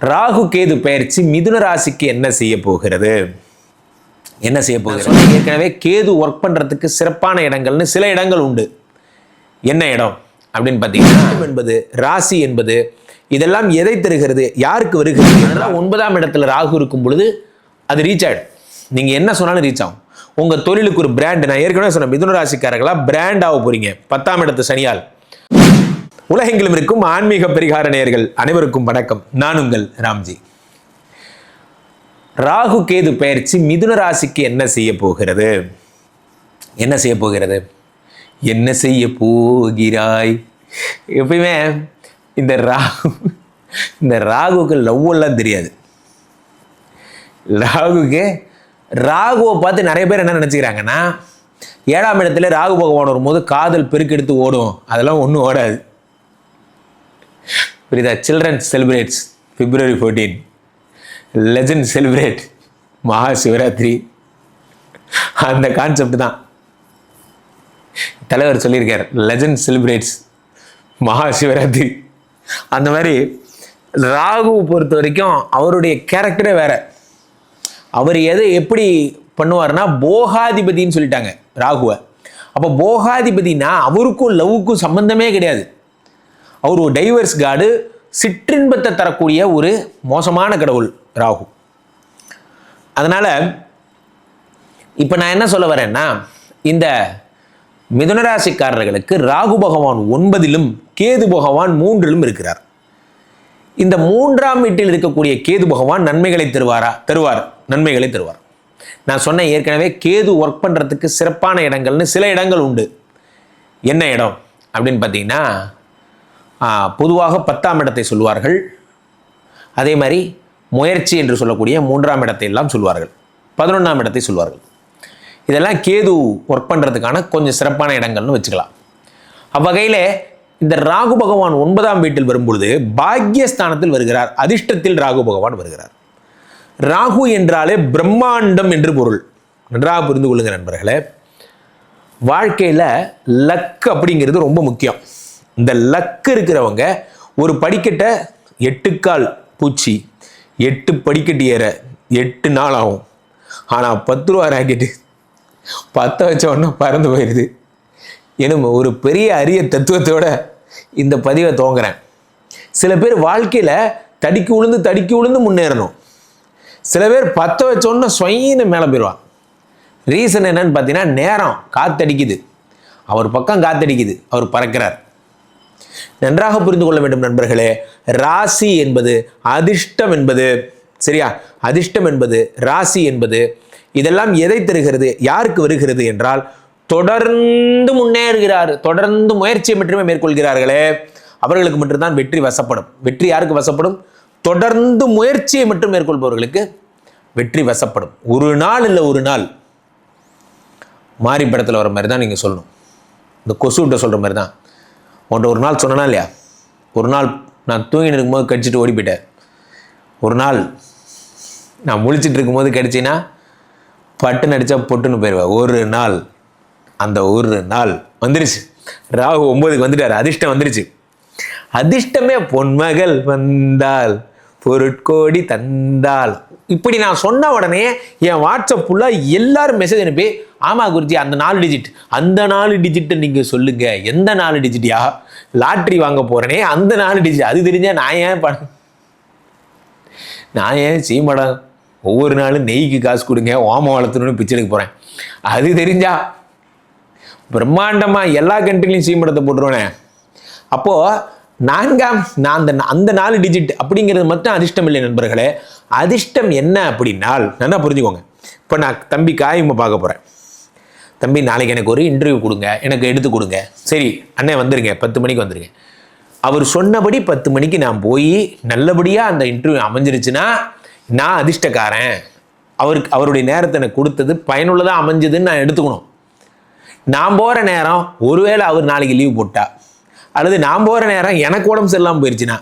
ராகு கேது பயிற்சி மிதுன ராசிக்கு என்ன செய்ய போகிறது? என்ன செய்ய போகிறது? ஏற்கனவே கேது ஒர்க் பண்றதுக்கு சிறப்பான இடங்கள்னு சில இடங்கள் உண்டு. என்ன இடம்? அப்படின்னு பார்த்தீங்கன்னா என்பது ராசி என்பது இதெல்லாம் எதை தருகிறது? யாருக்கு வருகிறது? ஒன்பதாம் இடத்துல ராகு இருக்கும் பொழுது அது ரீச் ஆயிடும். நீங்கள் என்ன சொன்னாலும் ரீச் ஆகும். உங்கள் தொழிலுக்கு ஒரு பிராண்ட் நான் ஏற்கனவே சொன்னேன் மிதுன ராசிக்காரர்களாக பிராண்ட் ஆக போகிறீங்க பத்தாம் இடத்து சனியால். உலகெங்கிலும் இருக்கும் ஆன்மீக பரிகார நேயர்கள் அனைவருக்கும் வணக்கம். நான் உங்கள் ராம்ஜி. ராகு கேது பயிற்சி மிதுன ராசிக்கு என்ன செய்ய போகிறது? என்ன செய்ய போகிறது? என்ன செய்ய போகிறாய்? எப்பயுமே இந்த ராகு இந்த ராகுக்கு லவ்வெல்லாம் தெரியாது. ராகுக்கு ராகுவை பார்த்து நிறைய பேர் என்ன நினச்சிக்கிறாங்கன்னா ஏழாம் இடத்துல ராகு பகவான் வரும்போது காதல் பெருக்கெடுத்து ஓடும். அதெல்லாம் ஒன்றும் ஓடாது. புரியுதா children celebrates February fourteen legend celebrate Maha Shivaratri அந்த கான்செப்ட் தான். தலைவர் சொல்லியிருக்கார் லெஜண்ட் செலிப்ரேட்ஸ் மகா சிவராத்திரி அந்த மாதிரி ராகுவை பொறுத்த வரைக்கும் அவருடைய கேரக்டரே வேற. அவர் எதை எப்படி பண்ணுவார்னா போகாதிபதின்னு சொல்லிட்டாங்க ராகுவை. அப்போ போகாதிபதினா அவருக்கும் லவ்வுக்கும் சம்பந்தமே கிடையாது. அவர் ஒரு டைவர்ஸ் காடு சிற்றின்பத்தை தரக்கூடிய ஒரு மோசமான கடவுள் ராகு. அதனால் இப்போ நான் என்ன சொல்ல வரேன்னா இந்த மிதுனராசிக்காரர்களுக்கு ராகு பகவான் ஒன்பதிலும் கேது பகவான் மூன்றிலும் இருக்கிறார். இந்த மூன்றாம் வீட்டில் இருக்கக்கூடிய கேது பகவான் நன்மைகளை தருவாரா தருவார் நன்மைகளை தருவார். நான் சொன்ன ஏற்கனவே கேது ஒர்க் பண்ணுறதுக்கு சிறப்பான இடங்கள்னு சில இடங்கள் உண்டு. என்ன இடம்? அப்படின்னு பார்த்தீங்கன்னா பொதுவாக பத்தாம் இடத்தை சொல்வார்கள் அதே மாதிரி முயற்சி என்று சொல்லக்கூடிய மூன்றாம் இடத்தை எல்லாம் சொல்வார்கள் பதினொன்றாம் இடத்தை சொல்வார்கள் இதெல்லாம் கேது ஒர்க் பண்ணுறதுக்கான கொஞ்சம் சிறப்பான இடங்கள்னு வச்சுக்கலாம். அவ்வகையில் இந்த ராகு பகவான் ஒன்பதாம் வீட்டில் வரும்பொழுது பாக்யஸ்தானத்தில் வருகிறார். அதிர்ஷ்டத்தில் ராகு பகவான் வருகிறார். ராகு என்றாலே பிரம்மாண்டம் என்று பொருள். நன்றாக புரிந்து கொள்ளுங்க நண்பர்களே. வாழ்க்கையில் லக் அப்படிங்கிறது ரொம்ப முக்கியம். இந்த லக் இருக்கிறவங்க ஒரு படிக்கட்டை எட்டுக்கால் பூச்சி எட்டு படிக்கட்டு ஏற எட்டு நாள் ஆகும். ஆனால் பத்து ரூபா ராக்கெட்டு பற்ற வச்ச உடனே பறந்து போயிடுது எனும் ஒரு பெரிய அரிய தத்துவத்தோட இந்த பதிவை துவங்குறேன். சில பேர் வாழ்க்கையில் தடிக்கு உளுந்து தடிக்கு உளுந்து முன்னேறணும். சில பேர் பற்ற வச்சோன்னா சொயின்னு மேலே போயிடுவான் ரீசன் என்னன்னு பார்த்தீங்கன்னா நேரம் காத்தடிக்குது. அவர் பக்கம் காத்தடிக்குது. அவர் பறக்கிறார். நன்றாக புரிந்து கொள்ள வேண்டும் நண்பர்களே. ராசி என்பது அதிர்ஷ்டம் என்பது சரியா? அதிர்ஷ்டம் என்பது ராசி என்பது இதெல்லாம் எதை தருகிறது? யாருக்கு வருகிறது என்றால் தொடர்ந்து முன்னேறுகிறார் தொடர்ந்து முயற்சியை மட்டுமே மேற்கொள்கிறார்களே. அவர்களுக்கு மட்டும்தான் வெற்றி வசப்படும். வெற்றி யாருக்கு வசப்படும்? தொடர்ந்து முயற்சியை மட்டும் மேற்கொள்பவர்களுக்கு வெற்றி வசப்படும். ஒரு நாள் இல்லை ஒரு நாள். மாரி படத்தில் வர மாதிரி தான் நீங்கள் சொல்லணும். இந்த கொசுகிட்ட சொல்கிற மாதிரி தான் உன்ட்ட ஒரு நாள் சொன்னனா இல்லையா? ஒரு நாள் நான் தூங்கிட்டு இருக்கும்போது கடிச்சிட்டு ஓடி போயிட்டேன் ஒரு நாள் நான் முழிச்சிட்டு இருக்கும்போது கடிச்சின்னா பட்டுன்னு அடித்தா பொட்டுன்னு போயிடுவேன் ஒரு நாள் அந்த ஒரு நாள் வந்துருச்சு. ராகு ஒம்போதுக்கு வந்துட்டார். அதிர்ஷ்டம் வந்துருச்சு. அதிர்ஷ்டமே பொன்மகள் வந்தால் பொருட்கோடி தந்தால் இப்படி நான் சொன்ன உடனே என் வாட்ஸ்அப் ஃபுல்லாக எல்லாரும் மெசேஜ் அனுப்பி ஆமா குருஜி அந்த நாலு டிஜிட் அந்த நாலு டிஜிட்டை நீங்கள் சொல்லுங்க. எந்த நாலு டிஜிட்டியா லாட்ரி வாங்க போகிறேனே அந்த நாலு டிஜிட் அது தெரிஞ்சால் நான் ஏன் பணம் நான் ஏன் சீமடம் ஒவ்வொரு நாளும் நெய்க்கு காசு கொடுங்க ஓமம் வளர்த்தணும்னு பிச்சை எடுக்க போகிறேன் அது தெரிஞ்சா பிரம்மாண்டமாக எல்லா கண்ட்ரிலையும் சீமடத்தை போட்டுருவேனே. அப்போது நான்காம் நான் அந்த அந்த நாலு டிஜிட் அப்படிங்கிறது மட்டும் அதிர்ஷ்டம் இல்லை நண்பர்களே. அதிர்ஷ்டம் என்ன அப்படின்னால் நல்லா புரிஞ்சுக்கோங்க. இப்போ நான் தம்பி காயம்மை பார்க்க போகிறேன் தம்பி நாளைக்கு எனக்கு ஒரு இன்டர்வியூ கொடுங்க. எனக்கு எடுத்து கொடுங்க. சரி அண்ணே வந்துருங்க. பத்து மணிக்கு வந்துருங்க. அவர் சொன்னபடி பத்து மணிக்கு நான் போய் நல்லபடியாக அந்த இன்டர்வியூ அமைஞ்சிருச்சுன்னா நான் அதிர்ஷ்டக்காரன். அவருக்கு அவருடைய நேரத்தை எனக்கு கொடுத்தது பயனுள்ளதாக அமைஞ்சதுன்னு நான் எடுத்துக்கணும். நான் போகிற நேரம் ஒருவேளை அவர் நாளைக்கு லீவ் போட்டால் அல்லது நான் போகிற நேரம் எனக்கு உடம்பு சரியில்லாமல் போயிடுச்சுன்னா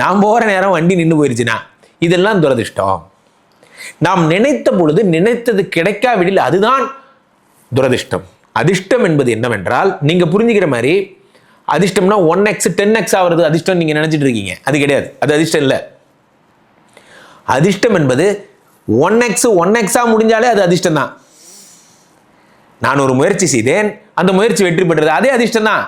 நான் போகிற நேரம் வண்டி நின்று போயிடுச்சுன்னா இதெல்லாம் துரதிர்ஷ்டம். நாம் நினைத்த பொழுது நினைத்தது கிடைக்காவிடில் அதுதான் துரதிர்ஷ்டம். அதிர்ஷ்டம் என்பது என்னவென்றால் நீங்கள் புரிஞ்சுக்கிற மாதிரி அதிர்ஷ்டம்னா ஒன் எக்ஸ் டென் எக்ஸ் ஆகிறது அதிர்ஷ்டம் நீங்கள் நினைச்சிட்டு இருக்கீங்க. அது கிடையாது. அது அதிர்ஷ்டம் இல்லை. அதிர்ஷ்டம் என்பது ஒன் எக்ஸ் ஒன் எக்ஸாக முடிஞ்சாலே அது அதிர்ஷ்டம் தான் நான் ஒரு முயற்சி செய்தேன் அந்த முயற்சி வெற்றி பெற்றது அதே அதிர்ஷ்டம் தான்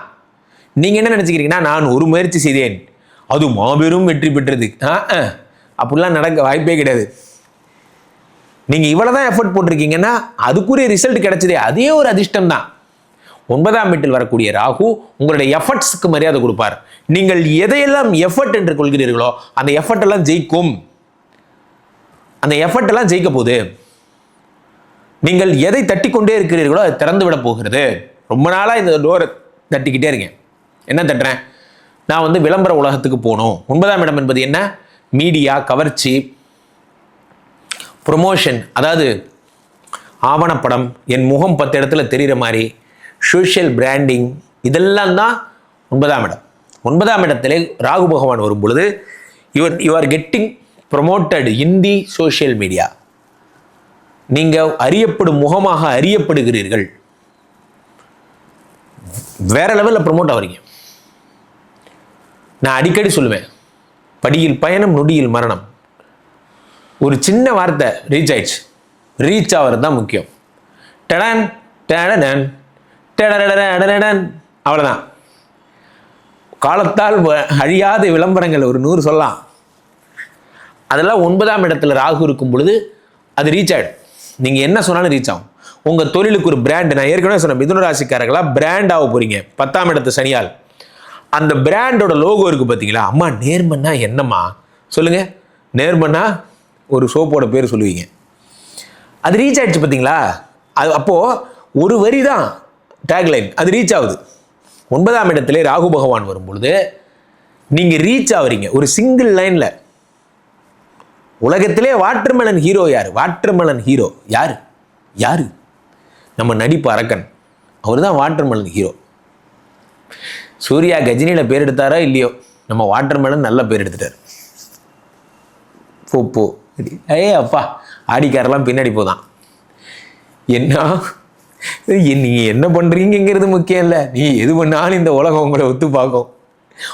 நீங்கள் என்ன நினச்சிக்கிறீங்கன்னா நான் ஒரு முயற்சி செய்தேன். அது மாபெரும் வெற்றி பெற்றது. ஆ, ஆ. அப்படிலாம் நடக்க வாய்ப்பே கிடையாது. நீங்கள் இவ்வளோ தான் எஃபர்ட் போட்டிருக்கீங்கன்னா அதுக்குரிய ரிசல்ட் கிடைச்சதே அதே ஒரு அதிர்ஷ்டம் தான். ஒன்பதாம் வீட்டில் வரக்கூடிய ராகு உங்களுடைய எஃபர்ட்ஸ்க்கு மரியாதை கொடுப்பார். நீங்கள் எதையெல்லாம் எஃபர்ட் என்று கொள்கிறீர்களோ அந்த எஃபர்ட் எல்லாம் ஜெயிக்கும். அந்த எஃபர்ட் எல்லாம் ஜெயிக்க போகுது. நீங்கள் எதை தட்டி கொண்டே இருக்கிறீர்களோ அது திறந்து விட போகிறது. ரொம்ப நாளாக இந்த டோரை தட்டிக்கிட்டே இருக்கேன். என்ன தட்டுறேன்? நான் வந்து விளம்பர உலகத்துக்கு போகணும். ஒன்பதாம் இடம் என்பது என்ன? மீடியா கவர்ச்சி ப்ரொமோஷன் அதாவது ஆவணப்படம் என் முகம் பத்து இடத்துல தெரிகிற மாதிரி சோஷியல் பிராண்டிங் இதெல்லாம் தான் ஒன்பதாம் இடம். ஒன்பதாம் இடத்திலே ராகு பகவான் வரும் பொழுது your you are getting promoted in the social media நீங்கள் அறியப்படும் முகமாக அறியப்படுகிறீர்கள். வேற லெவலில் ப்ரொமோட் ஆகிறீங்க நான் அடிக்கடி சொல்லுவேன் படியில் பயணம் நொடியில் மரணம். ஒரு சின்ன வார்த்தை ரீச் ஆயிடுச்சு. ரீச் ஆகிறது தான் முக்கியம். டடன் டடன் டடடடடடடன் அவ்வளோதான் காலத்தால் வ- அழியாத விளம்பரங்கள் ஒரு நூறு சொல்லலாம். அதெல்லாம் ஒன்பதாம் இடத்துல ராகு இருக்கும் பொழுது அது ரீச் ஆகிடும் நீங்கள் என்ன சொன்னாலும் ரீச் ஆகும். உங்கள் தொழிலுக்கு ஒரு பிராண்ட் நான் ஏற்கனவே சொன்னேன் மிதுன ராசிக்காரர்களாக பிராண்ட் ஆக போகிறீங்க பத்தாம் இடத்து சனியால். அந்த பிராண்டோட லோகோ இருக்குது பார்த்தீங்களா அம்மா நேர்மன்னா என்னம்மா? சொல்லுங்கள் நேர்மன்னா ஒரு சோப்போட பேர் சொல்லுவீங்க. அது ரீச் ஆகிடுச்சு பார்த்தீங்களா அது அப்போது ஒரு வரி தான் டேக்லைன் அது ரீச் ஆகுது. ஒன்பதாம் இடத்துல ராகு பகவான் வரும்பொழுது நீங்கள் ரீச் ஆகுறீங்க ஒரு சிங்கிள் லைனில் உலகத்திலே வாட்டர்மெலன் ஹீரோ யார்? வாட்டர்மெலன் ஹீரோ யார்? யார்? நம்ம நடிப்பு அரக்கன். அவர் தான் வாட்டர்மெலன் ஹீரோ சூர்யா கஜினியில் பேர் எடுத்தாரா இல்லையோ? நம்ம வாட்டர் வாட்டர்மெலன் நல்ல பேர் எடுத்துட்டார் போ போ. ஏ அப்பா. ஆடிக்காரெல்லாம் பின்னாடி போதான். என்ன? நீங்கள் என்ன பண்ணுறீங்கிறது முக்கியம் இல்லை. நீ எது பண்ணாலும் இந்த உலகம் உங்களை ஒத்து பார்க்கும்.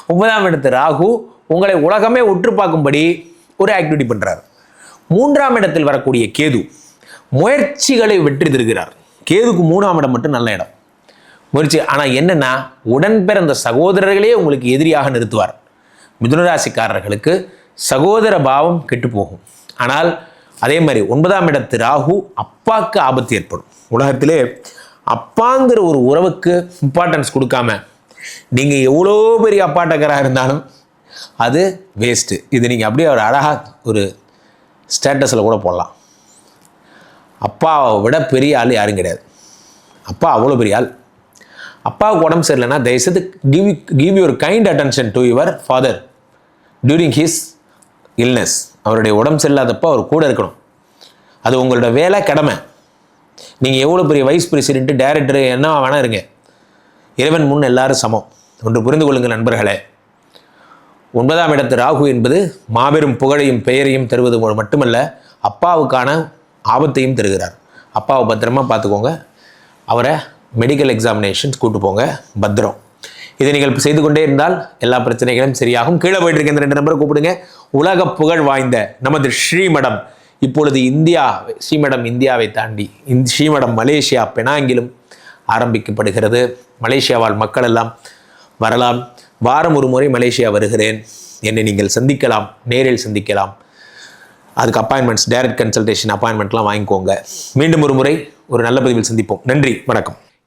ஒன்பதாம் இடத்து ராகு உங்களை உலகமே உற்று பார்க்கும்படி ஒரு ஆக்டிவிட்டி பண்ணுறார் மூன்றாம் இடத்தில் வரக்கூடிய கேது முயற்சிகளை வெற்றி தருகிறார். கேதுக்கு மூணாம் இடம் மட்டும் நல்ல இடம். முயற்சி. ஆனால் என்னென்னா உடன் பிறந்த சகோதரர்களே உங்களுக்கு எதிரியாக நிறுத்துவார். மிதுனராசிக்காரர்களுக்கு சகோதர பாவம் கெட்டு போகும். ஆனால் அதே மாதிரி ஒன்பதாம் இடத்து ராகு அப்பாவுக்கு ஆபத்து ஏற்படும். உலகத்திலே அப்பாங்கிற ஒரு உறவுக்கு இம்பார்ட்டன்ஸ் கொடுக்காம நீங்கள் எவ்வளோ பெரிய அப்பாட்டக்கராக இருந்தாலும் அது வேஸ்ட்டு இது நீங்கள் அப்படியே ஒரு அழகாக ஒரு ஸ்டேட்டஸில் கூட போடலாம். அப்பாவை விட பெரிய ஆள் யாரும் கிடையாது. அப்பா அவ்வளோ பெரிய ஆள். அப்பாவுக்கு உடம்பு சரியில்லைன்னா தயவுசெய்து give give your kind attention to your father during his illness அவருடைய உடம்பு சரியில்லாதப்போ அவர் கூட இருக்கணும். அது உங்களோட வேலை கடமை. நீங்கள் எவ்வளோ பெரிய வைஸ் பிரசிடென்ட் டைரக்டர் என்ன வேணா இருங்க. இறைவன் முன் எல்லாரும் சமம். ஒன்று புரிந்து கொள்ளுங்கள் நண்பர்களே. ஒன்பதாம் இடத்து ராகு என்பது மாபெரும் புகழையும் பெயரையும் தருவது மட்டுமல்ல அப்பாவுக்கான ஆபத்தையும் தருகிறார். அப்பாவை பத்திரமா பார்த்துக்கோங்க. அவரை மெடிக்கல் எக்ஸாமினேஷன்ஸ் கூட்டு போங்க. பத்திரம். இதை நீங்கள் செய்து கொண்டே இருந்தால் எல்லா பிரச்சனைகளும் சரியாகும். கீழே போயிட்டு இருக்க இந்த ரெண்டு நம்பரை கூப்பிடுங்க. உலக புகழ் வாய்ந்த நமது ஸ்ரீமடம். இப்பொழுது இந்தியா ஸ்ரீமடம் இந்தியாவை தாண்டி இந்த ஸ்ரீமடம் மலேசியா பெனாங்கிலும் ஆரம்பிக்கப்படுகிறது. மலேசியாவால் மக்கள் எல்லாம் வரலாம். வாரம் ஒரு முறை மலேசியா வருகிறேன் என்னை நீங்கள் சந்திக்கலாம் நேரில் சந்திக்கலாம். அதுக்கு அப்பாயின்மெண்ட்ஸ் டைரக்ட் கன்சல்டேஷன் அப்பாயின்மெண்ட்லாம் வாங்கிக்கோங்க. மீண்டும் ஒரு முறை ஒரு நல்ல பதிவில் சந்திப்போம். நன்றி வணக்கம்.